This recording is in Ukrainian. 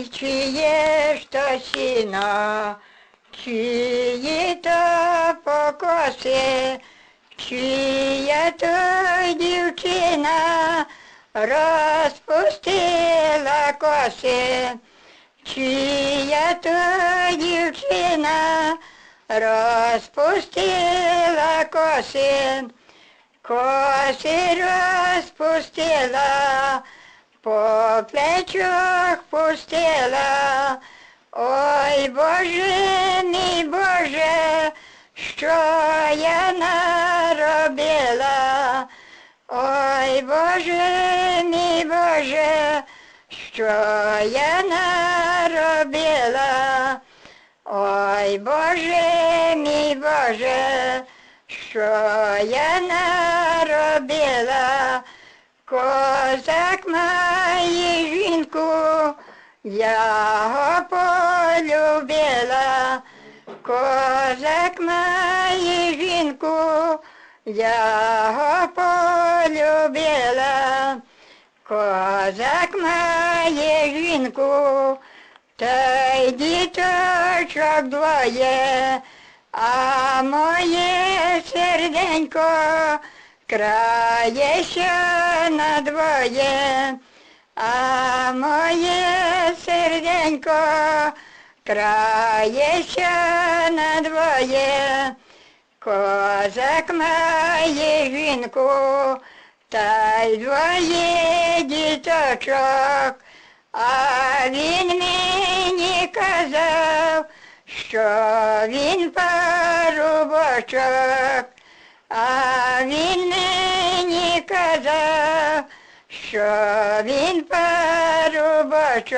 Ой, чиє ж то сіно, чиї то покоси, чия то дівчина розпустила коси, чия то дівчина розпустила коси, коси розпустила, по плечах пустила. Ой, Боже мій Боже, що я наробила? Ой, Боже мій Боже, що я наробила? Ой, Боже мій Боже, що я наробила? Козак має жінку, я го полюбила. Козак має жінку, я го полюбила. Козак має жінку, та й діточок двоє, а моє серденько крається надвоє, а моє серденько крається надвоє. Козак має жінку, та й двоє діточок, а він мені казав, що він парубочок, а він мені казав, що він парубочок.